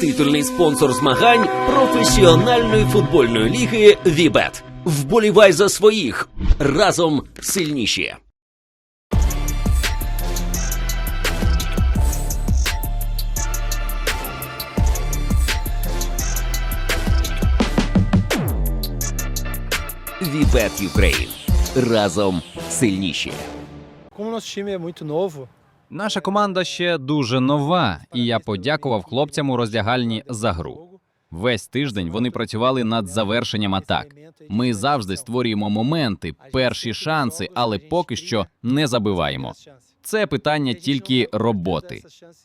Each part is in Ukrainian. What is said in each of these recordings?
Титульний спонсор змагань професіональної футбольної ліги Вібет. Вболівай за своїх разом сильніші. Вібет Юкрейн. Разом сильніші. Como nosso time é muito novo, Наша команда ще дуже нова, і я подякував хлопцям у роздягальні за гру. Весь тиждень вони працювали над завершенням атак. Ми завжди створюємо моменти, перші шанси, але поки що не забиваємо. Це питання тільки роботи.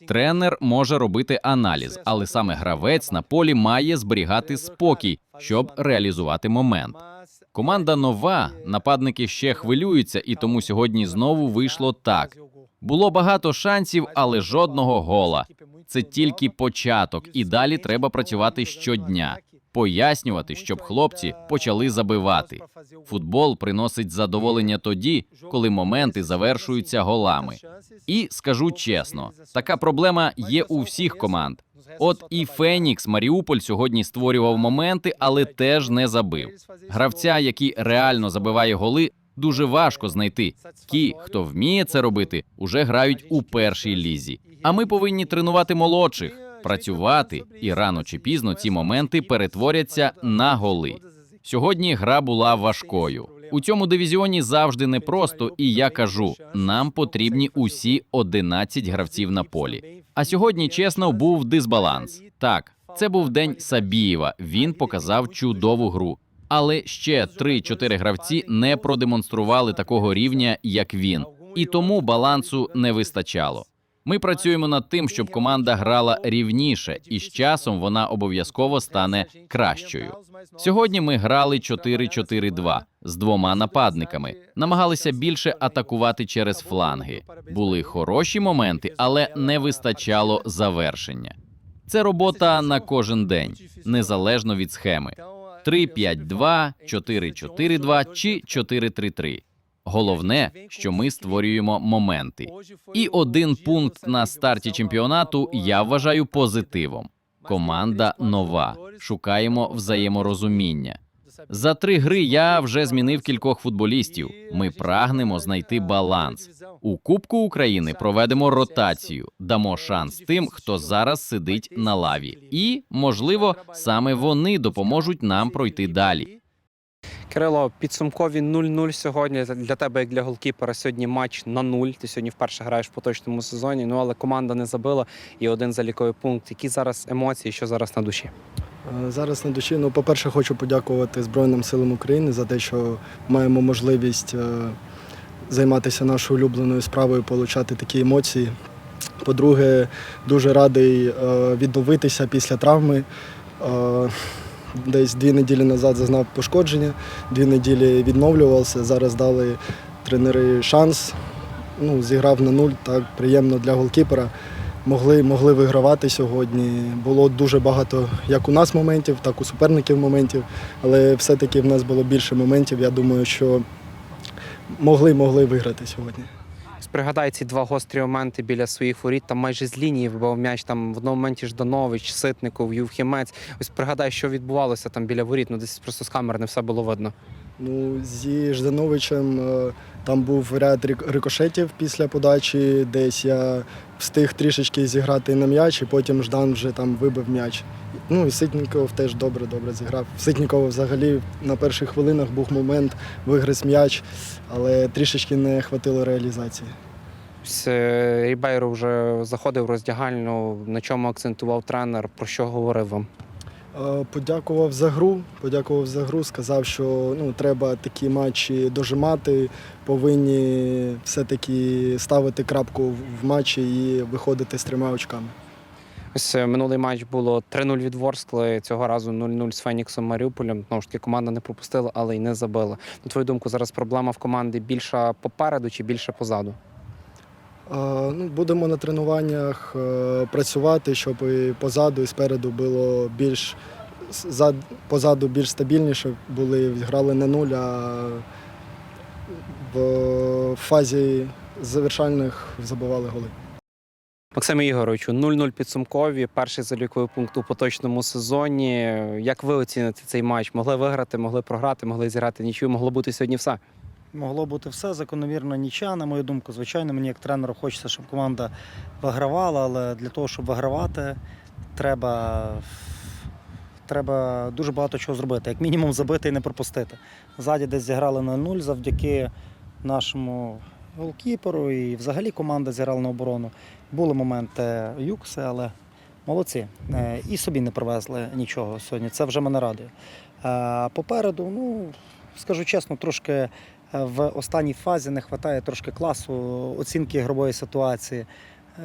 Тренер може робити аналіз, але саме гравець на полі має зберігати спокій, щоб реалізувати момент. Команда нова, нападники ще хвилюються, і тому сьогодні знову вийшло так. Було багато шансів, але жодного гола. Це тільки початок, і далі треба працювати щодня, пояснювати, щоб хлопці почали забивати. Футбол приносить задоволення тоді, коли моменти завершуються голами. І скажу чесно, така проблема є у всіх команд. От і Фенікс Маріуполь сьогодні створював моменти, але теж не забив. Гравця, який реально забиває голи, дуже важко знайти. Ті, хто вміє це робити, уже грають у першій лізі. А ми повинні тренувати молодших, працювати, і рано чи пізно ці моменти перетворяться на голи. Сьогодні гра була важкою. У цьому дивізіоні завжди непросто, і я кажу, нам потрібні усі 11 гравців на полі. А сьогодні, чесно, був дисбаланс. Так, це був день Сабієва. Він показав чудову гру. Але ще 3-4 гравці не продемонстрували такого рівня, як він, і тому балансу не вистачало. Ми працюємо над тим, щоб команда грала рівніше, і з часом вона обов'язково стане кращою. Сьогодні ми грали 4-4-2 з двома нападниками, намагалися більше атакувати через фланги. Були хороші моменти, але не вистачало завершення. Це робота на кожен день, незалежно від схеми. 3-5-2, 4-4-2 чи 4-3-3. Головне, що ми створюємо моменти. І один пункт на старті чемпіонату я вважаю позитивом. Команда нова. Шукаємо взаєморозуміння. За три гри я вже змінив кількох футболістів. Ми прагнемо знайти баланс. У Кубку України проведемо ротацію, дамо шанс тим, хто зараз сидить на лаві, і можливо саме вони допоможуть нам пройти далі. Кирило, підсумкові 0-0 сьогодні для тебе, як для голкіпера. Сьогодні матч на 0. Ти сьогодні вперше граєш в поточному сезоні. Ну але команда не забила і один заліковий пункт. Які зараз емоції, що зараз на душі? Е, Зараз на душі. Ну, по-перше, хочу подякувати Збройним силам України за те, що маємо можливість е, займатися нашою улюбленою справою, отримати такі емоції. По-друге, дуже радий е, відновитися після травми. Десь дві неділі назад зазнав пошкодження, дві неділі відновлювався. Зараз дали тренери шанс. Ну, зіграв на нуль, так приємно для голкіпера. Могли, могли вигравати сьогодні. Було дуже багато як у нас моментів, так у суперників моментів. Але все-таки в нас було більше моментів. Я думаю, що могли, могли виграти сьогодні. Пригадай ці два гострі моменти біля своїх воріт. Там майже з лінії вибив м'яч. Там в одному моменті Жданович, Ситников, Ювхімець. Ось пригадай, що відбувалося там біля воріт. Ну десь просто з камер не все було видно. Ну, зі Ждановичем е, там був ряд рикошетів після подачі, десь я встиг трішечки зіграти на м'яч, і потім Ждан вже там вибив м'яч. Ну і Ситніков теж добре добре зіграв. В Ситнікова взагалі на перших хвилинах був момент, вигриз м'яч, але трішечки не хватило реалізації. Е, Рібейро вже заходив в роздягальню. На чому акцентував тренер, про що говорив вам? Е, Подякував за гру. Подякував за гру. Сказав, що ну треба такі матчі дожимати, повинні все-таки ставити крапку в матчі і виходити з трьома очками. Ось е, минулий матч було 3-0 від Ворскли, цього разу 0-0 з Феніксом Маріуполем. Знову ж таки, команда не пропустила, але й не забила. На твою думку, зараз проблема в команді більша попереду чи більше позаду? Ну, будемо на тренуваннях е, працювати, щоб і позаду, і спереду було більш позаду більш стабільніше були, грали на нуль, а в фазі завершальних забивали голи. Максиме Ігоровичу, 0-0 підсумкові, перший заліковий пункт у поточному сезоні. Як ви оціните цей матч? Могли виграти, могли програти, могли зіграти нічию, могло бути сьогодні все. Могло бути все закономірно нічия, на мою думку. Звичайно, мені як тренеру хочеться, щоб команда вигравала, але для того, щоб вигравати, треба, треба дуже багато чого зробити. Як мінімум забити і не пропустити. Ззаді десь зіграли на 0 завдяки нашому голкіперу і взагалі команда зіграла на оборону. Були моменти юкси, але молодці. Е, І собі не привезли нічого сьогодні. Це вже мене радує. Е, Попереду, ну, скажу чесно, трошки в останній фазі не вистачає трошки класу, оцінки ігрової ситуації.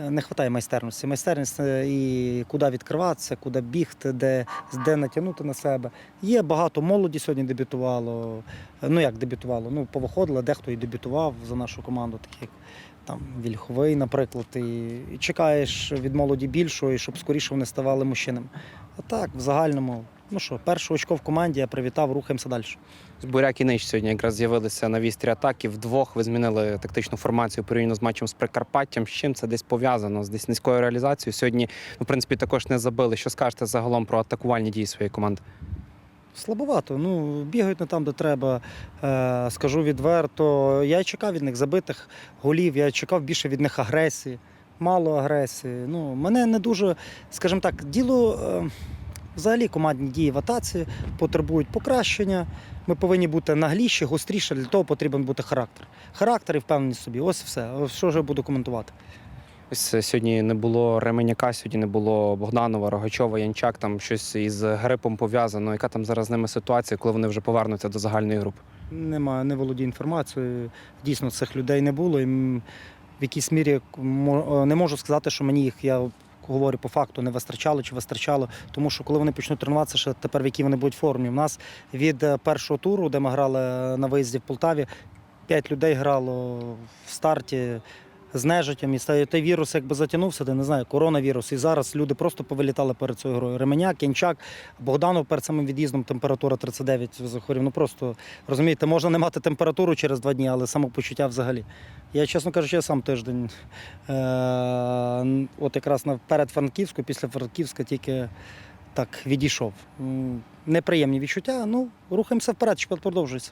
Е, Не вистачає майстерності. Майстерність е, і куди відкриватися, куди бігти, де, де натягнути на себе. Є багато молоді сьогодні дебютувало. Е, Ну як дебютувало? Ну, повиходило, дехто і дебютував за нашу команду, такі як там Вільховий, наприклад. І, і чекаєш від молоді більшого, і щоб скоріше вони ставали мужчинами. А так, в загальному, ну що, перше очко в команді я привітав, рухаємося далі. Буряк і Нич сьогодні якраз з'явилися на вістрі атаки. Вдвох ви змінили тактичну формацію порівняно з матчем з Прикарпаттям. З чим це десь пов'язано? З десь низькою реалізацією. Сьогодні, в принципі, також не забили. Що скажете загалом про атакувальні дії своєї команди? Слабовато. Ну, бігають не там, де треба. Е, скажу відверто. Я чекав від них забитих голів, я чекав більше від них агресії, мало агресії. Ну, мене не дуже, скажімо так, діло. Е, Взагалі командні дії в атаці потребують покращення. Ми повинні бути нагліші, гостріші, для того потрібен бути характер. Характер і впевненість в собі. Ось все. Ось Що ж я буду коментувати? Ось е, сьогодні не було Ременяка, сьогодні не було Богданова, Рогачова, Янчак. Там щось із грипом пов'язано. Яка там зараз з ними ситуація, коли вони вже повернуться до загальної групи? Немає, не володію інформацією. Дійсно, цих людей не було. І в якійсь мірі е, не можу сказати, що мені їх, я говорю по факту, не вистачало чи вистачало. Тому що коли вони почнуть тренуватися, ще тепер в якій вони будуть формі. У нас від е, першого туру, де ми грали на виїзді в Полтаві, п'ять людей грало в старті. З нежиттям і той вірус якби затягнувся, де не знаю, коронавірус. І зараз люди просто повилітали перед цією грою. Ременяк, Кінчак, Богданов перед самим від'їздом температура 39 захворів. Ну просто розумієте, можна не мати температуру через два дні, але самопочуття взагалі. Я, чесно кажучи, я сам тиждень, е- от якраз перед Франківською, після Франківська тільки так відійшов. Неприємні відчуття, ну, рухаємося вперед, чемпіонат продовжується.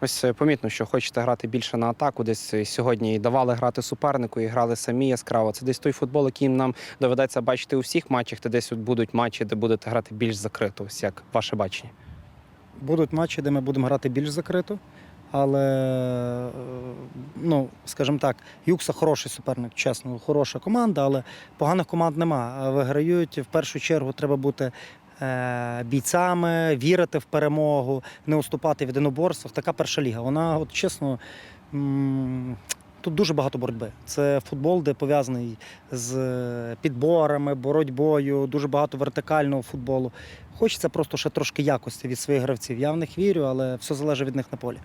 Ось е, помітно, що хочете грати більше на атаку. Десь е, сьогодні і давали грати супернику, і грали самі яскраво. Це десь той футбол, який нам доведеться бачити у всіх матчах. Та десь будуть матчі, де будете грати більш закрито. Ось як ваше бачення. Будуть матчі, де ми будемо грати більш закрито. Але, е, ну, скажімо так, Юкса хороший суперник, чесно, хороша команда, але поганих команд нема. Виграють в першу чергу треба бути бійцями, вірити в перемогу, не уступати в єдиноборствах. Така перша ліга. Вона, от чесно, тут дуже багато боротьби. Це футбол, де пов'язаний з підборами, боротьбою, дуже багато вертикального футболу. Хочеться просто ще трошки якості від своїх гравців. Я в них вірю, але все залежить від них на полі.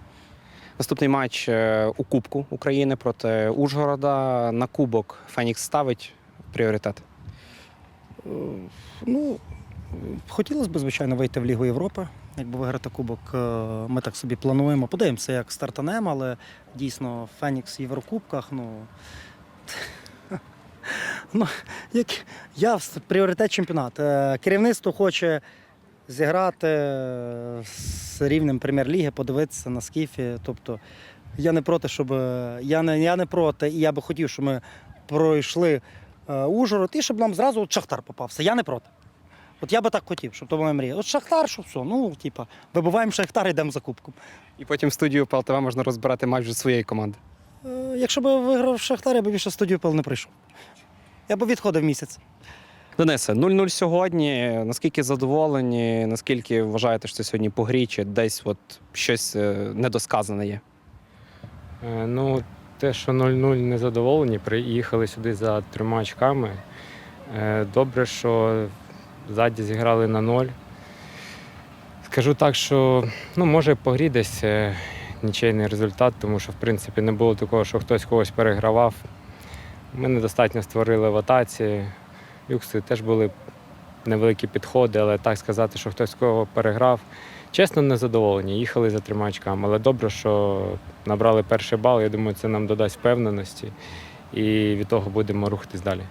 Наступний матч е, у Кубку України проти Ужгорода. На кубок Фенікс ставить пріоритет. Е, Ну, хотілося б, звичайно, вийти в Лігу Європи. Якби виграти кубок, е, ми так собі плануємо. Подивимося, як стартанемо, але дійсно Фенікс в Єврокубках. Ну, ну як я в пріоритет чемпіонат. Е, Керівництво хоче зіграти е, з рівнем прем'єр-ліги, подивитися на скіфі. Тобто я не проти, щоб я не, я не проти, і я би хотів, щоб ми пройшли Ужгород і щоб нам зразу Шахтар попався. Я не проти. От я би так хотів, щоб то була мрія. От Шахтар, щоб все. Ну, типа, вибиваємо Шахтар йдемо за кубком. І потім студію ПЛТВ можна розбирати матч вже своєї команди. Е, якщо б виграв Шахтар, я б більше в студію пил не прийшов. Я б відходив місяць. Денисе, 0-0 сьогодні. Наскільки задоволені? Наскільки вважаєте, що це сьогодні по грі, чи десь от щось е, недосказане є? Е, Ну, те, що 0-0 незадоволені, приїхали сюди за трьома очками. Е, Добре, що ззаді зіграли на 0. Скажу так, що ну, може по грі десь е, нічийний результат, тому що в принципі не було такого, що хтось когось перегравав. Ми недостатньо створили в. Юкси теж були невеликі підходи, але так сказати, що хтось кого переграв. Чесно, не задоволені. Їхали за трьома очками, але добре, що набрали перший бал. Я думаю, це нам додасть впевненості і від того будемо рухатись далі.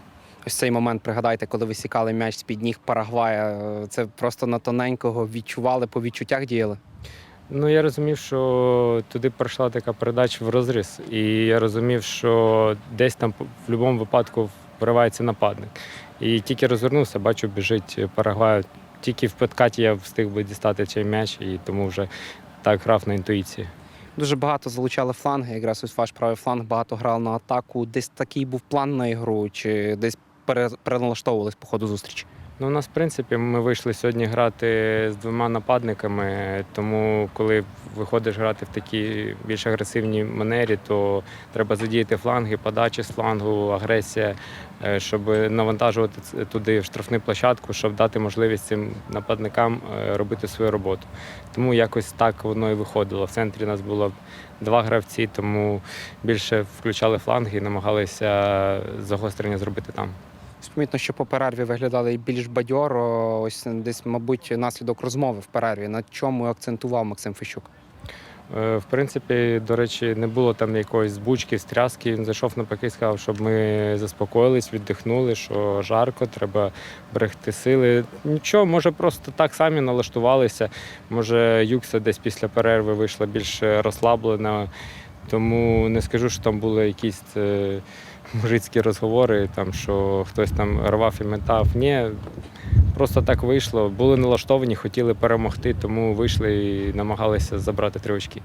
Ось цей момент пригадайте, коли ви сікали м'яч з-під ніг Парагвая. Е, Це просто на тоненького відчували, по відчуттях діяли. Ну, я розумів, що туди пройшла така передача в розріз. І я розумів, що десь там в будь-якому випадку виривається нападник. І тільки розвернувся, бачу, біжить Парагвай. Тільки в подкаті я встиг би дістати цей м'яч, і тому вже так грав на інтуїції. Дуже багато залучали фланги, якраз ось ваш правий фланг багато грав на атаку. Десь такий був план на ігру, чи десь переналаштовувались по ходу зустрічі. Ну, у нас, в принципі, ми вийшли сьогодні грати з двома нападниками, тому коли виходиш грати в такій більш агресивній манері, то треба задіяти фланги, подачі з флангу, агресія, е, щоб навантажувати туди штрафну площадку, щоб дати можливість цим нападникам е, робити свою роботу. Тому якось так воно і виходило. В центрі нас було два гравці, тому більше включали фланги і намагалися загострення зробити там. Помітно, що по перерві виглядали більш бадьоро. Ось десь, мабуть, наслідок розмови в перерві. На чому акцентував Максим Фещук? Е, В принципі, до речі, не було там якоїсь збучки, стряски. Він зайшов навпаки, і сказав, щоб ми заспокоїлись, віддихнули, що жарко, треба берегти сили. Нічого, може, просто так самі налаштувалися. Може, Юкса десь після перерви вийшла більш розслаблена. Тому не скажу, що там були якісь е, мужицькі розговори, там, що хтось там рвав і метав. Ні, просто так вийшло. Були налаштовані, хотіли перемогти, тому вийшли і намагалися забрати три очки.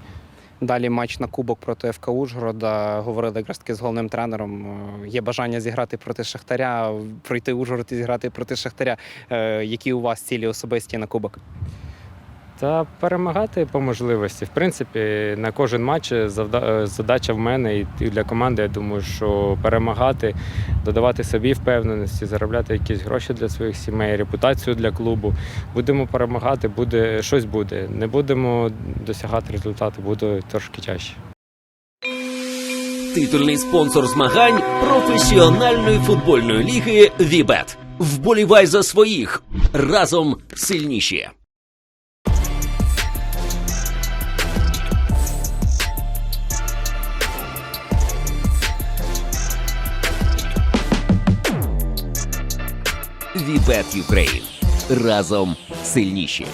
Далі матч на кубок проти ФК Ужгорода. Говорили якраз таки з головним тренером. Е, Є бажання зіграти проти Шахтаря, пройти Ужгород і зіграти проти Шахтаря. Е, Які у вас цілі особисті на кубок? Та перемагати по можливості. В принципі, на кожен матч завда- е, задача в мене і для команди. Я думаю, що перемагати, додавати собі впевненості, заробляти якісь гроші для своїх сімей, репутацію для клубу. Будемо перемагати, буде щось буде. Не будемо досягати результату, буде трошки тяжче. Титульний спонсор змагань професіональної футбольної ліги Вібет. Вболівай за своїх разом сильніші. Вібет Юкрейн разом сильніші.